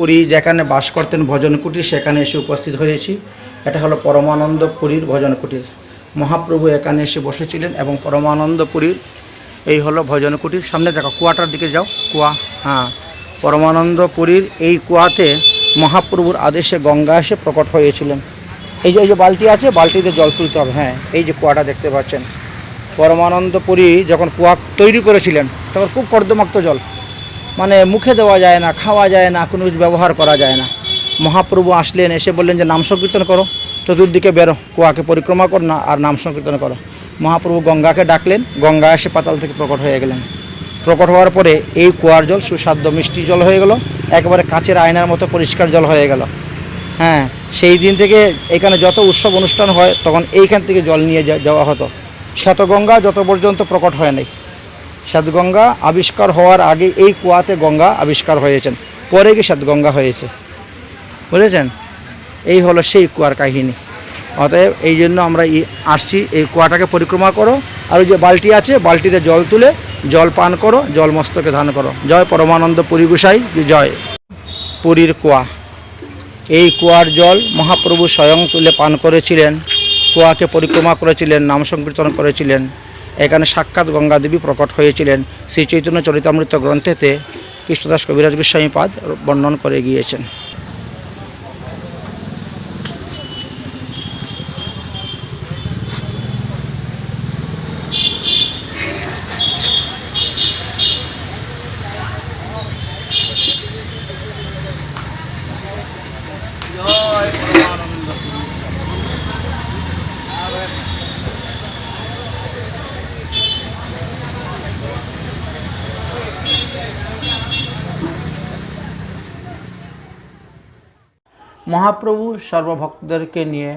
পুরী যেখানে বাস করতেন ভজন কুটির, সেখানে এসে উপস্থিত হয়েছি। এটা হলো পরমানন্দ পুরীর ভজন কুটির। মহাপ্রভু এখানে এসে বসেছিলেন এবং পরমানন্দ পুরীর এই হলো ভজন কুটির। সামনে দেখো, কুয়াটার দিকে যাও। কুয়া হ্যাঁ। পরমানন্দ পুরীর এই কুয়াতে মহাপ্রভুর আদেশে গঙ্গা এসে প্রকট হয়েছিলেন। এই যে এই যে বালতি আছে, বালতিতে জল তুলতে হবে। হ্যাঁ এই যে কুয়াটা দেখতে পাচ্ছেন। পরমানন্দ পুরী যখন কুয়া তৈরি করেছিলেন, তখন খুব কর্দমাক্ত জল। মানে মুখে দেওয়া যায় না, খাওয়া যায় না, কোনো কিছু ব্যবহার করা যায় না। মহাপ্রভু আসলেন, এসে বললেন যে, নাম সংকীর্তন করো। চতুর্দিকে বেরো, কুয়াকে পরিক্রমা করো না, আর নাম সংকীর্তন করো। মহাপ্রভু গঙ্গাকে ডাকলেন, গঙ্গা এসে পাতাল থেকে প্রকট হয়ে গেলেন। প্রকট হওয়ার পরে এই কুয়ার জল সুস্বাদ্য মিষ্টি জল হয়ে গেল, একেবারে কাচের আয়নার মতো পরিষ্কার জল হয়ে গেল। হ্যাঁ সেই দিন থেকে এখানে যত উৎসব অনুষ্ঠান হয়, তখন এইখান থেকে জল নিয়ে যাওয়া হতো। শ্বেতগঙ্গা যত পর্যন্ত প্রকট হয় নাই শ্বেতগঙ্গা আবিষ্কার হওয়ার আগে এই কুয়াতে গঙ্গা আবিষ্কার হয়েছেন। পরে গিয়ে শ্বেতগঙ্গা হয়েছে? বুঝেছেন? এই হলো সেই কুয়ার কাহিনী। অতএব এই জন্য আমরা আসছি, এই কুয়াটাকে পরিক্রমা করো। আর ওই যে বালতি আছে, বালতিতে জল তুলে জল পান করো, জল মস্তকে ধান করো। জয় পরমানন্দ পুরী গোসাই জয়। পুরীর কুয়া। এই কুয়ার জল মহাপ্রভু স্বয়ং তুলে পান করেছিলেন। কুয়াকে পরিক্রমা করেছিলেন, নাম সংকীর্তন করেছিলেন। এখানে সাক্ষাৎ গঙ্গাদেবী প্রকট হয়েছিলেন শ্রী চৈতন্য চরিতামৃত গ্রন্থেতে কৃষ্ণদাস কবিরাজ গোস্বামী পাদ বর্ণন করে গিয়েছেন। মহাপ্রভু সর্বভক্তদেরকে নিয়ে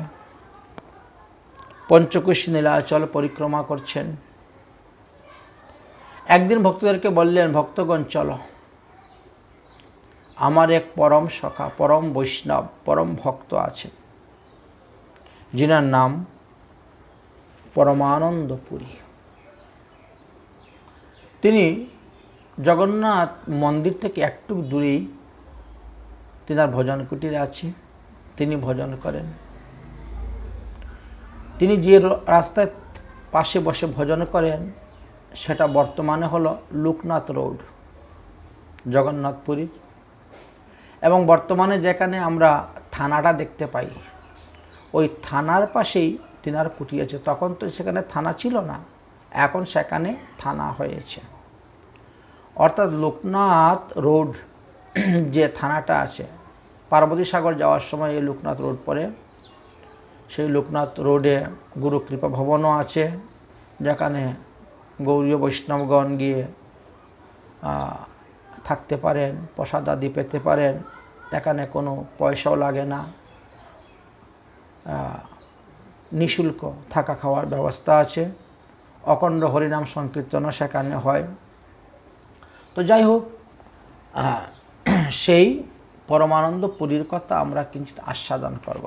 পঞ্চকুশ নীলাচল পরিক্রমা করছেন। একদিন ভক্তদেরকে বললেন, ভক্তগণ, চলো। আমার এক পরম সখা, পরম বৈষ্ণব, পরম ভক্ত আছে। যিনার নাম পরমানন্দ পুরী তিনি জগন্নাথ মন্দির থেকে একটু দূরেই তিনার ভজন কুটির আছে তিনি ভজন করেন। তিনি যে র- রাস্তায় পাশে বসে ভজন করেন, সেটা বর্তমানে হলো লোকনাথ রোড, জগন্নাথপুরীর। এবং বর্তমানে যেখানে আমরা থানাটা দেখতে পাই, ওই থানার পাশেই তিনার কুটি আছে। তখন তো সেখানে থানা ছিল না, এখন সেখানে থানা হয়েছে। অর্থাৎ লোকনাথ রোড যে থানাটা আছে পার্বতী সাগর যাওয়ার সময় এই লোকনাথ রোড পড়ে। সেই লোকনাথ রোডে গুরু কৃপা ভবনও আছে, যেখানে গৌরীয় বৈষ্ণবগণ গিয়ে থাকতে পারেন, প্রসাদ আদি পেতে পারেন, এখানে কোনো পয়সাও লাগে না। নিঃশুল্ক থাকা খাওয়ার ব্যবস্থা আছে, অখণ্ড হরিনাম সংকীর্তনও সেখানে হয়। তো যাই হোক সেই পরমানন্দ পুরীর কথা আমরা কিঞ্চিত আস্বাদন করব।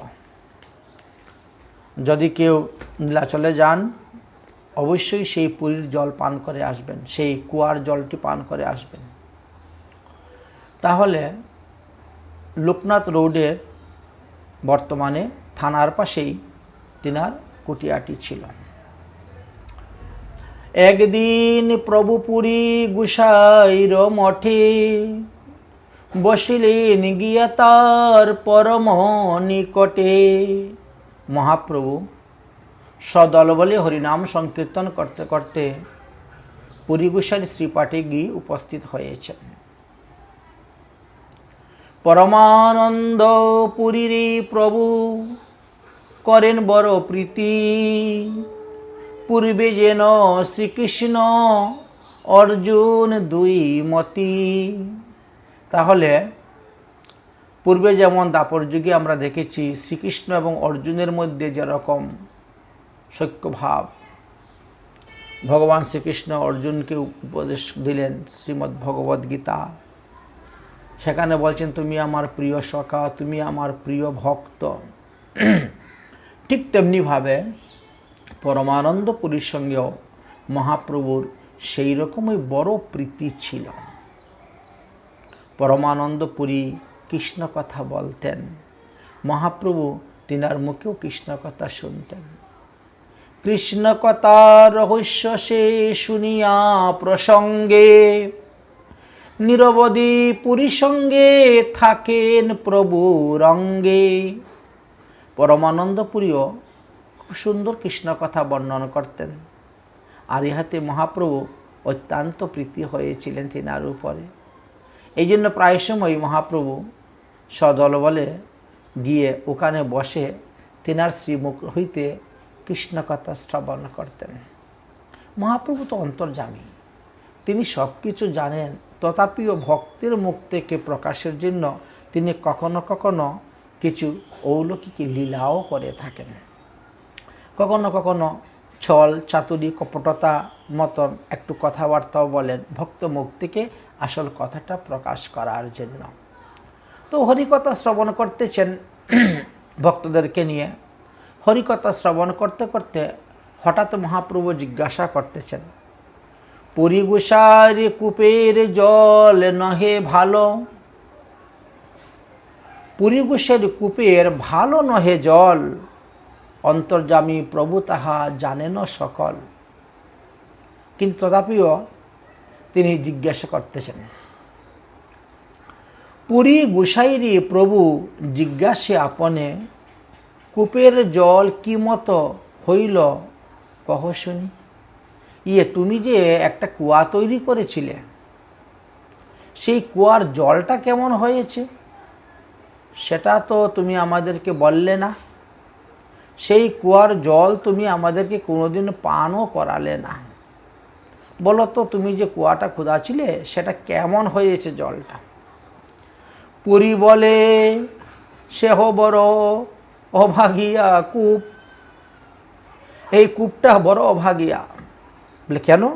যদি কেউ নীলাচলে যান, অবশ্যই সেই পুরীর জল পান করে আসবেন, সেই কুয়ার জলটি পান করে আসবেন। তাহলে লোকনাথ রোডের বর্তমানে থানার পাশেই তিনার কুটিয়াটি ছিল। একদিন প্রভু পুরী গুসাইর মঠে বসিলেন গিয়া তার পরম নিকটে। মহাপ্রভু, সদল বলে হরিনাম সংকীর্তন করতে করতে পুরী গুসাইর শ্রীপাঠে গিয়ে উপস্থিত হয়েছেন। পরমানন্দ পুরীর প্রভু করেন বড় প্রীতি। পূর্বে যেন শ্রীকৃষ্ণ, অর্জুন দুই মতি। তাহলে পূর্বে যেমন দাপর যুগে আমরা দেখেছি, শ্রীকৃষ্ণ এবং অর্জুনের মধ্যে যেরকম সৈক্যভাব, ভগবান শ্রীকৃষ্ণ অর্জুনকে উপদেশ দিলেন শ্রীমদ্ ভগবদ গীতা। সেখানে বলছেন, তুমি আমার প্রিয় সখা, তুমি আমার প্রিয় ভক্ত। ঠিক তেমনিভাবে পরমানন্দ পুরীর সঙ্গেও মহাপ্রভুর সেই রকমই বড় প্রীতি ছিল। পরমানন্দ পুরী কৃষ্ণ কথা বলতেন। মহাপ্রভু তিনার মুখেও কৃষ্ণ কথা শুনতেন। কৃষ্ণ কথা রহস্য সে শুনিয়া প্রসঙ্গে নিরবধি পুরী সঙ্গে থাকেন প্রভু রঙ্গে। পরমানন্দ পুরীও খুব সুন্দর কৃষ্ণ কথা বর্ণন করতেন। আর ইহাতে মহাপ্রভু অত্যন্ত প্রীতি হয়েছিলেন তিনার উপরে। এই জন্য প্রায় সময় মহাপ্রভু সদল বলে গিয়ে ওখানে বসে তেনার শ্রীমুখ হইতে কৃষ্ণ কথা শ্রবণ করতেন। মহাপ্রভু তো অন্তর্জামী তিনি সব কিছু জানেন, তথাপিও ভক্তের মুখ থেকে প্রকাশের জন্য তিনি কখনো কখনো কিছু অলৌকিক লীলাও করে থাকেন। কখনো কখনো ছল চাতুরি, কপটতা মতন একটু কথাবার্তাও বলেন ভক্ত মুখ থেকে আসল কথাটা প্রকাশ করার জন্য। তো হরিকথা শ্রবণ করতেছেন ভক্তদেরকে নিয়ে। হরিকথা শ্রবণ করতে করতে হঠাৎ মহাপ্রভু জিজ্ঞাসা করতেছেন পরিগুষার কূপের জল নহে ভালো? পুরীগুষের কূপের ভালো নহে জল। অন্তর্জামী প্রভু তাহা জানেন সকল। কিন্তু তথাপিও তিনি জিজ্ঞাসা করতেছেন, পুরী গুসাইরি প্রভু জিজ্ঞাসে আপনে, কূপের জল কি মতো হইল? কহ শুনি ইয়ে তুমি যে একটা কুয়া তৈরি করেছিলে, সেই কুয়ার জলটা কেমন হয়েছে? সেটা তো তুমি আমাদেরকে বললে না। সেই কুয়ার জল তুমি আমাদেরকে কোনোদিন পানও করালে না। বলো তো, তুমি যে কুয়াটা খুদাছিলে, সেটা কেমন হয়েছে জলটা? পুরী বলে, সেহ বড় অভাগিয়া কূপ। এই কূপটা বড় অভাগিয়া। বলে, কেন?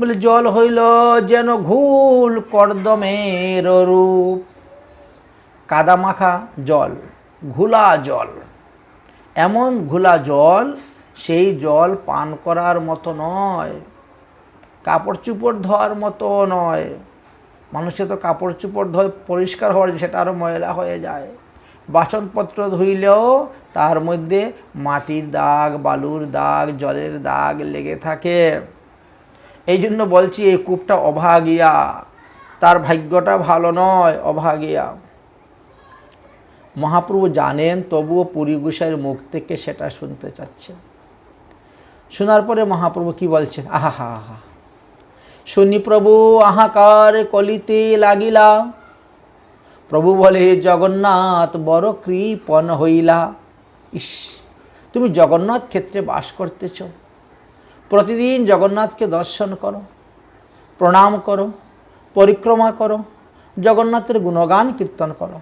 বলে, জল হইল যেন ঘুল কর্দমের রূপ। কাদা মাখা জল, ঘুলা জল। এমন ঘোলা জল, সেই জল পান করার মতো নয়। কাপড় চুপড় ধোয়ার মতো নয়। মানুষে তো কাপড় চুপড় ধোয় পরিষ্কার হওয়ার সেটা আরও ময়লা হয়ে যায়। বাসনপত্র ধুইলেও তার মধ্যে মাটির দাগ, বালুর দাগ, জলের দাগ লেগে থাকে। এই জন্য বলছি, এই কূপটা অভাগিয়া। তার ভাগ্যটা ভালো নয়, অভাগিয়া। মহাপ্রভু জানেন, তবুও পুরী গোসাইয়ের মুখ থেকে সেটা শুনতে চাচ্ছে শোনার পরে মহাপ্রভু কি বলছেন? আহা, হা হা শুনি প্রভু, আহাকার কলিতে লাগিলা প্রভু বলে জগন্নাথ, বড় কৃপণ হইলা। ইস, তুমি জগন্নাথ ক্ষেত্রে বাস করতেছ। প্রতিদিন জগন্নাথকে দর্শন করো, প্রণাম করো, পরিক্রমা করো, জগন্নাথের গুণগান কীর্তন করো।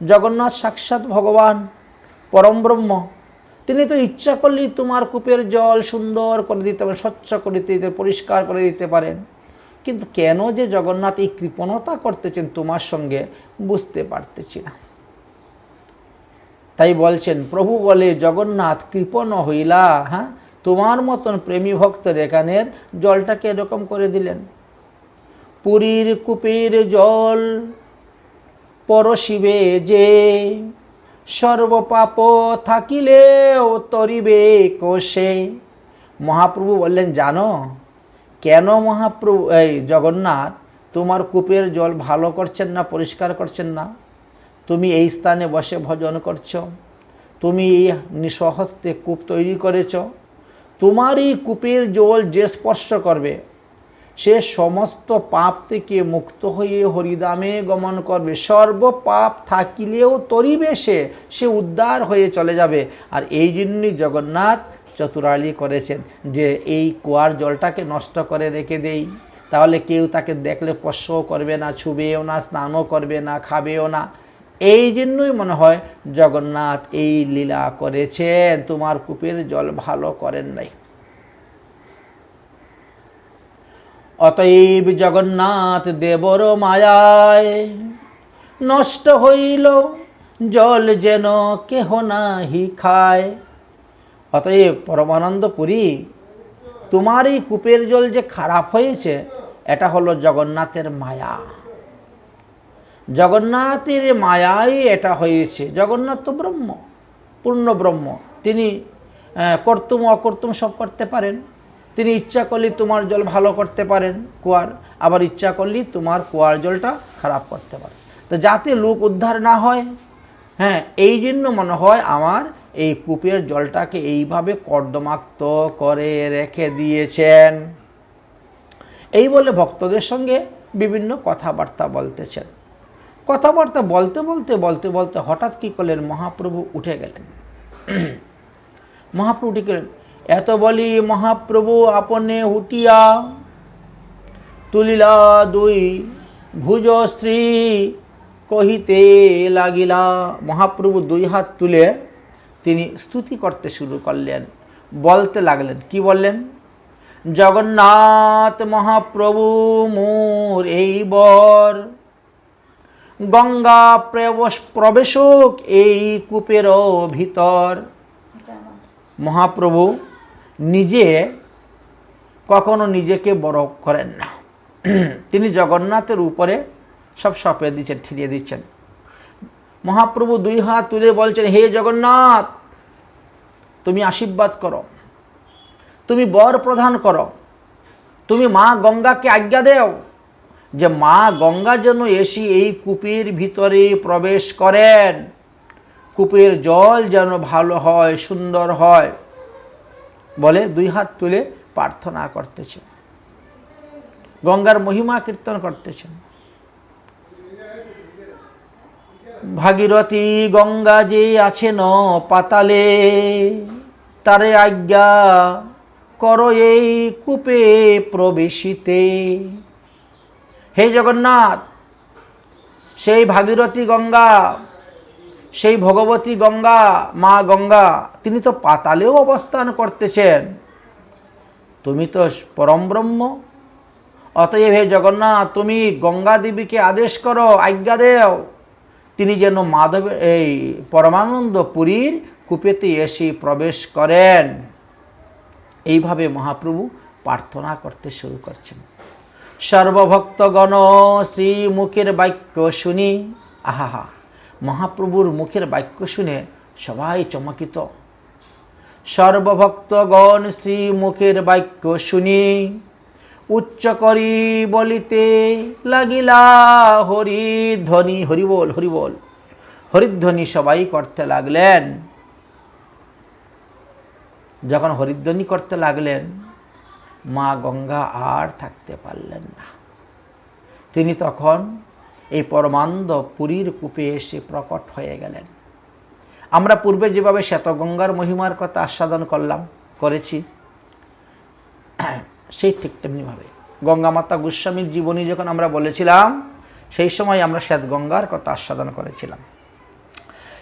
জগন্নাথ সাক্ষাৎ ভগবান, পরম ব্রহ্ম। তিনি তো ইচ্ছা করলেই তোমার কূপের জল সুন্দর করে দিতে পারেন, স্বচ্ছ করে দিতে, পরিষ্কার করে দিতে পারেন। কিন্তু কেন যে জগন্নাথ এই কৃপণতা করতেছেন তোমার সঙ্গে বুঝতে পারতেছি না। তাই বলছেন, প্রভু বলে, জগন্নাথ কৃপণ হইলা হ্যাঁ? তোমার মতন প্রেমী ভক্তের এখানের জলটাকে এরকম করে দিলেন। পুরীর কূপের জল পরশিবে যে সর্বপাপ থাকিলেও তরিবে কোষে। মহাপ্রভু বললেন, জানো, কেন মহাপ্রভু, এই জগন্নাথ তোমার কূপের জল ভালো করছেন না, পরিষ্কার করছেন না? তুমি এই স্থানে বসে ভজন করছ, তুমি এই নিঃসহস্তে কূপ তৈরি করেছ। তোমার এই কূপের জল যে স্পর্শ করবে সে সমস্ত পাপ থেকে মুক্ত হয়ে হরিদামে গমন করবে। সর্ব পাপ থাকিলেও তরিবে সে সে উদ্ধার হয়ে চলে যাবে। আর এই জন্যই জগন্নাথ চতুরালি করেছেন যে, এই কুয়ার জলটাকে নষ্ট করে রেখে দেই। তাহলে কেউ তাকে দেখলে স্পর্শও করবে না, ছুবেও না, স্নানও করবে না, খাবেও না। এই জন্যই মনে হয় জগন্নাথ এই লীলা করেছেন। তোমার কূপের জল ভালো করেন নাই। অতএব জগন্নাথ দেবর মায়ায় নষ্ট হইল, জল যেন কেহ নাহি খায়। অতএব পরমানন্দ পুরী তোমার এই কূপের জল যে খারাপ হয়েছে, এটা হলো জগন্নাথের মায়া। জগন্নাথের মায়াই এটা হয়েছে। জগন্নাথ তো ব্রহ্ম, পূর্ণ ব্রহ্ম। তিনি কর্তুম অকর্তুম সব করতে পারেন। তিনি ইচ্ছা করলে তোমার জল ভালো করতে পারেন কুয়ার, আবার ইচ্ছা করলে তোমার কুয়ার জলটা খারাপ করতে পারেন। তো যাতে লোক উদ্ধার না হয় হ্যাঁ এই জন্য মনে হয় আমার এই কূপের জলটাকে এইভাবে কর্দমাক্ত করে রেখে দিয়েছেন। এই বলে ভক্তদের সঙ্গে বিভিন্ন কথাবার্তা বলতেছেন। কথাবার্তা বলতে বলতে বলতে বলতে হঠাৎ কি করলেন? মহাপ্রভু উঠে গেলেন। মহাপ্রভু উঠে গেলেন। এত বলি মহাপ্রভু আপনে হুটিয়া তুলিলা দুই ভুজ স্ত্রী কহিতে লাগিলা। মহাপ্রভু দুই হাত তুলে তিনি স্তুতি করতে শুরু করলেন বলতে লাগলেন কি বললেন? জগন্নাথ মহাপ্রভু মোর এই বর গঙ্গা প্রবেশ প্রবেশক এই কূপের ভিতর। মহাপ্রভু নিজে কখনো নিজেকে বড় করেন না। তিনি জগন্নাথের উপরে সব সপে দিচ্ছেন ঠিরিয়ে দিচ্ছেন। মহাপ্রভু দুই হাত তুলে বলছেন, হে জগন্নাথ, তুমি আশীর্বাদ করো। তুমি বর প্রদান করো। তুমি মা গঙ্গাকে আজ্ঞা দেও যে মা গঙ্গা যেন এসে এই কূপের ভিতরে প্রবেশ করেন। কূপের জল যেন ভালো হয়, সুন্দর হয়। বলে দুই হাত তুলে প্রার্থনা করতেছেন গঙ্গার মহিমা কীর্তন করতেছেন। ভাগীরথী গঙ্গা যে আছেন পাতালে, তারে আজ্ঞা কর এই কূপে প্রবেশিতে। হে জগন্নাথ, সেই ভাগীরথী গঙ্গা সেই ভগবতী গঙ্গা, মা গঙ্গা, তিনি তো পাতালেও অবস্থান করতেছেন। তুমি তো পরম ব্রহ্ম। অতএব হে জগন্নাথ, তুমি গঙ্গা দেবীকে আদেশ করো, আজ্ঞা দেও। তিনি যেন মাধব, এই পরমানন্দ পুরীর কূপেতে এসে প্রবেশ করেন। এইভাবে মহাপ্রভু প্রার্থনা করতে শুরু করছেন। সর্বভক্তগণ শ্রী মুখের বাক্য শুনি। আহাহা মহাপ্রভুর মুখের বাক্য শুনে সবাই চমকিত। সর্বভক্তগণ শ্রী মুখের বাক্য শুনি। উচ্চ করি বলিতে লাগিলা হরি ধ্বনি হরিবোল হরিবোল হরিধ্বনি সবাই করতে লাগলেন। যখন হরিধ্বনি করতে লাগলেন, মা গঙ্গা আর থাকতে পারলেন না। তিনি তখন এই পরমানন্দ পুরীর কূপে এসে প্রকট হয়ে গেলেন। আমরা পূর্বে যেভাবে শ্বেতগঙ্গার মহিমার কথা আস্বাদন করলাম, করেছি, সেই ঠিক তেমনিভাবে। গঙ্গা মাতা গোস্বামীর জীবনী যখন আমরা বলেছিলাম, সেই সময় আমরা শ্বেতগঙ্গার কথা আস্বাদন করেছিলাম।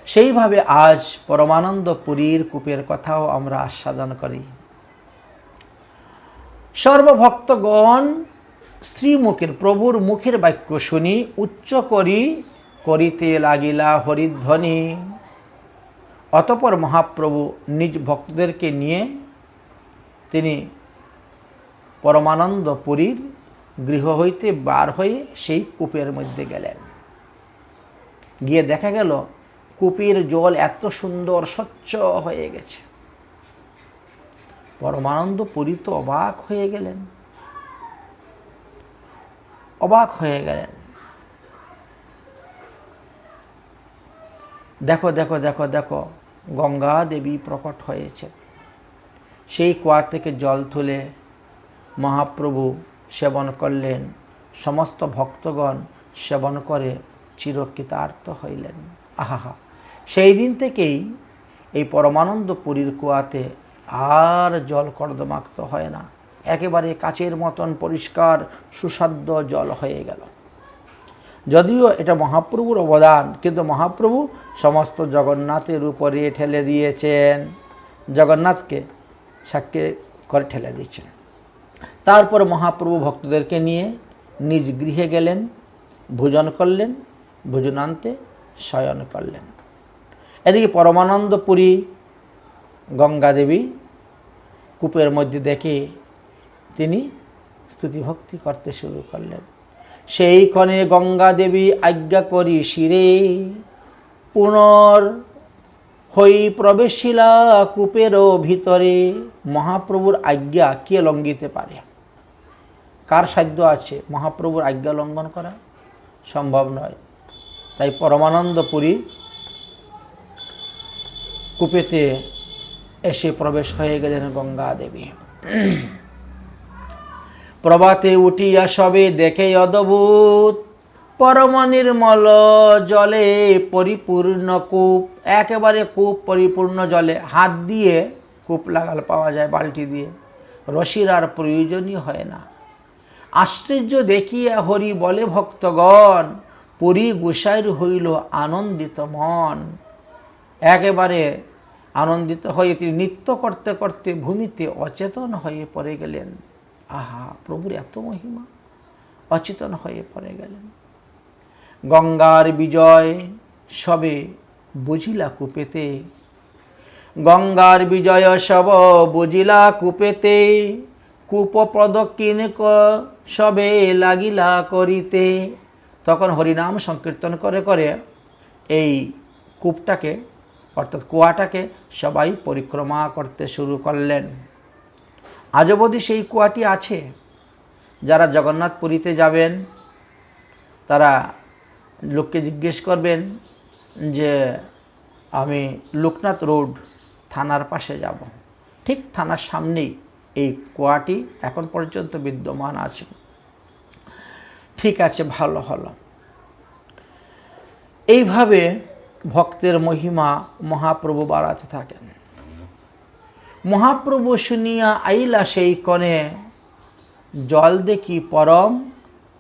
সেইভাবে আজ পরমানন্দ পুরীর কূপের কথাও আমরা আস্বাদন করি। সর্বভক্তগণ শ্রীমুখের প্রভুর মুখের বাক্য শুনি, উচ্চ করি, করিতে লাগিলা হরিধ্বনি। অতপর মহাপ্রভু নিজ ভক্তদেরকে নিয়ে তিনি পরমানন্দ পুরীর গৃহ হইতে বার হয়ে সেই কূপের মধ্যে গেলেন। গিয়ে দেখা গেল, কূপের জল এত সুন্দর, স্বচ্ছ হয়ে গেছে। পরমানন্দ পুরী তো অবাক হয়ে গেলেন। অবাক হয়ে গেলেন। দেখো দেখো দেখো দেখো, গঙ্গা দেবী প্রকট হয়েছে। সেই কুয়া থেকে জল তুলে মহাপ্রভু সেবন করলেন। সমস্ত ভক্তগণ সেবন করে চিরকৃতার্থ হইলেন। আহাহা। সেই দিন থেকেই এই পরমানন্দ পুরীর কুয়াতে আর জল কর্দমাক্ত হয় না। একেবারে কাচের মতন পরিষ্কার, সুসাধ্য জল হয়ে গেল। যদিও এটা মহাপ্রভুর অবদান, কিন্তু মহাপ্রভু সমস্ত জগন্নাথের উপরে ঠেলে দিয়েছেন। জগন্নাথকে সাক্ষী করে ঠেলে দিচ্ছেন তারপর মহাপ্রভু ভক্তদেরকে নিয়ে নিজ গৃহে গেলেন, ভোজন করলেন, ভোজনান্তে শয়ন করলেন। এদিকে পরমানন্দপুরী গঙ্গা দেবী কূপের মধ্যে দেখে তিনি স্তুতিভক্তি করতে শুরু করলেন। সেই ক্ষণে গঙ্গা দেবী আজ্ঞা করি, শিরে পুনর হই প্রবেশিলা কূপেরও ভিতরে। মহাপ্রভুর আজ্ঞা কে লঙ্ঘিতে পারে? কার সাধ্য আছে মহাপ্রভুর আজ্ঞা লঙ্ঘন করা? সম্ভব নয়। তাই পরমানন্দ পুরী কূপেতে এসে প্রবেশ হয়ে গেলেন গঙ্গা দেবী। প্রভাতে উঠিয়া সবে দেখে অদ্ভুত। পরম নির্মল জলে পরিপূর্ণ কূপ, একেবারে কূপ, পরিপূর্ণ জলে। হাত দিয়ে কূপ লাগাল পাওয়া যায় বালটি দিয়ে। রশির আর প্রয়োজনই হয় না। আশ্চর্য দেখিয়া হরি বলে, ভক্তগণ, পুরী গোসাইর হইল আনন্দিত মন। একেবারে আনন্দিত হয়ে তিনি নৃত্য করতে করতে ভূমিতে অচেতন হয়ে পড়ে গেলেন। আহা, প্রভুর এত মহিমা। অচেতন হয়ে পড়ে গেলেন। গঙ্গার বিজয় সবে বুঝিলা কূপেতে। গঙ্গার বিজয় সব বুঝিলা কূপেতে। কূপ প্রদক্ষিণ সবে লাগিলা করিতে। তখন হরিনাম সংকীর্তন করে করে এই কূপটাকে, অর্থাৎ কুয়াটাকে সবাই পরিক্রমা করতে শুরু করলেন। আজ অবধি সেই কুয়াটি আছে যারা জগন্নাথ পুরীতে যাবেন, তারা লোককে জিজ্ঞেস করবেন যে, আমি লোকনাথ রোড থানার পাশে যাব। ঠিক থানার সামনেই এই কুয়াটি এখন পর্যন্ত বিদ্যমান আছে। ঠিক আছে, ভালো হলো। এইভাবে ভক্তের মহিমা মহাপ্রভু বাড়াতে থাকেন। মহাপ্রভু শুনিয়া আইলা সেই কনে জল দেখি পরম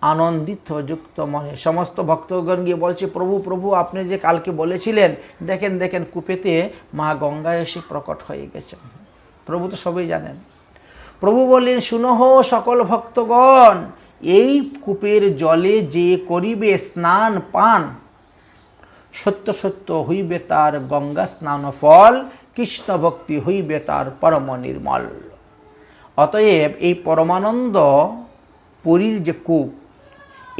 আনন্দিত যুক্ত মনে। সমস্ত ভক্তগণ গিয়ে বলছে, প্রভু প্রভু, আপনি যে কালকে বলেছিলেন, দেখেন দেখেন, কূপেতে মা গঙ্গা এসে প্রকট হয়ে গেছে। প্রভু তো সবই জানেন। প্রভু বললেন শুনহ সকল ভক্তগণ, এই কূপের জলে যে করিবে স্নান পান, সত্য সত্য হইবে তার গঙ্গা স্নান ফল কৃষ্ণ ভক্তি হইবে তার পরম নির্মল। অতএব এই পরমানন্দ পুরীর যে কূপ,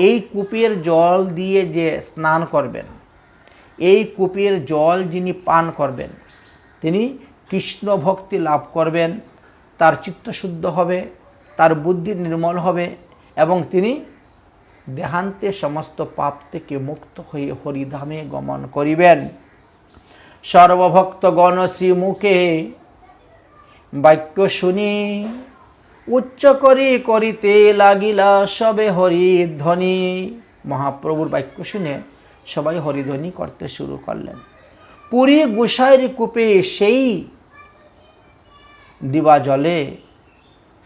এই কূপের জল দিয়ে যে স্নান করবেন, এই কূপের জল যিনি পান করবেন, তিনি কৃষ্ণ ভক্তি লাভ করবেন, তার চিত্ত শুদ্ধ হবে, তার বুদ্ধি নির্মল হবে এবং তিনি দেহান্তে সমস্ত পাপ থেকে মুক্ত হয়ে হরিধামে গমন করিবেন। সর্বভক্তগণ শ্রীমুখে বাক্য শুনি, উচ্চ করি করিতে লাগিলা সবে হরিধ্বনি। মহাপ্রভুর বাক্য শুনে সবাই হরিধ্বনি করতে শুরু করলেন। পুরী গোসাইর কূপে সেই দিবা জলে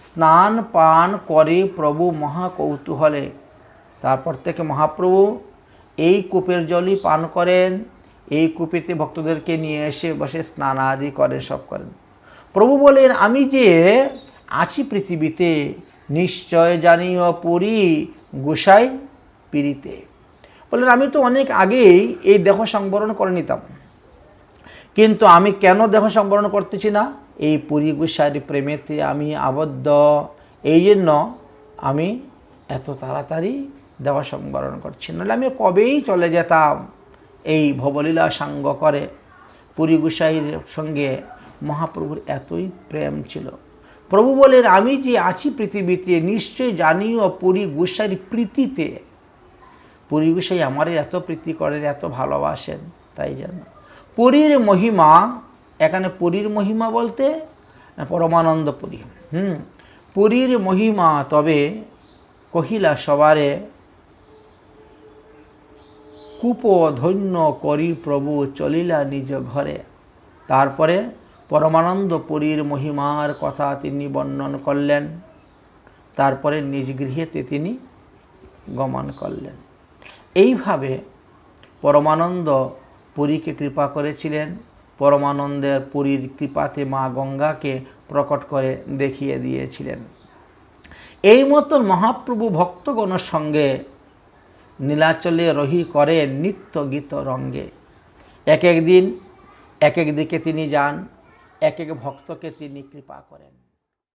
স্নান পান করে প্রভু মহা কৌতূহলে তারপর থেকে মহাপ্রভু এই কূপের জলই পান করেন। এই কূপেতে ভক্তদেরকে নিয়ে এসে বসে স্নান আদি করেন, সব করেন। প্রভু বলেন, আমি যে আছি পৃথিবীতে, নিশ্চয় জানিও পরি গোসাই পিড়িতে। বললেন আমি তো অনেক আগেই এই দেহ সংবরণ করে নিতাম। কিন্তু আমি কেন দেহ সংবরণ করতেছি না? এই পুরী গোসাইয়ের প্রেমেতে আমি আবদ্ধ। এই জন্য আমি এত তাড়াতাড়ি দেহ সংবরণ করছি। নাহলে আমি কবেই চলে যেতাম? এই ভবলীলা সাঙ্গ করে। পুরী গোসাইয়ের সঙ্গে মহাপ্রভুর এতই প্রেম ছিল। প্রভু বলেন, আমি যে আছি পৃথিবীতে নিশ্চয় জানিও পুরী গোসাইয়ের প্রীতিতে। পুরী গোসাই আমার এত প্রীতি করেন, এত ভালোবাসেন, তাই জন্য পুরীর মহিমা, এখানে পুরীর মহিমা বলতে পরমানন্দ পুরী। হুম, পুরীর মহিমা তবে কহিলা সবারে কূপ ধন্য করি প্রভু চলিলা নিজ ঘরে। তারপরে পরমানন্দ পুরীর মহিমার কথা তিনি বর্ণন করলেন। তারপরে নিজ গৃহেতে তিনি গমন করলেন। এইভাবে পরমানন্দ পুরীকে কৃপা করেছিলেন। পরমানন্দের পুরীর কৃপাতে মা গঙ্গাকে প্রকট করে দেখিয়ে দিয়েছিলেন। এই মতন মহাপ্রভু ভক্তগণের সঙ্গে নীলাচলে রহি করে নিত্য গীত রঙ্গে। এক এক দিন, এক এক দিকে তিনি যান, এক এক ভক্তকে তিনি কৃপা করেন।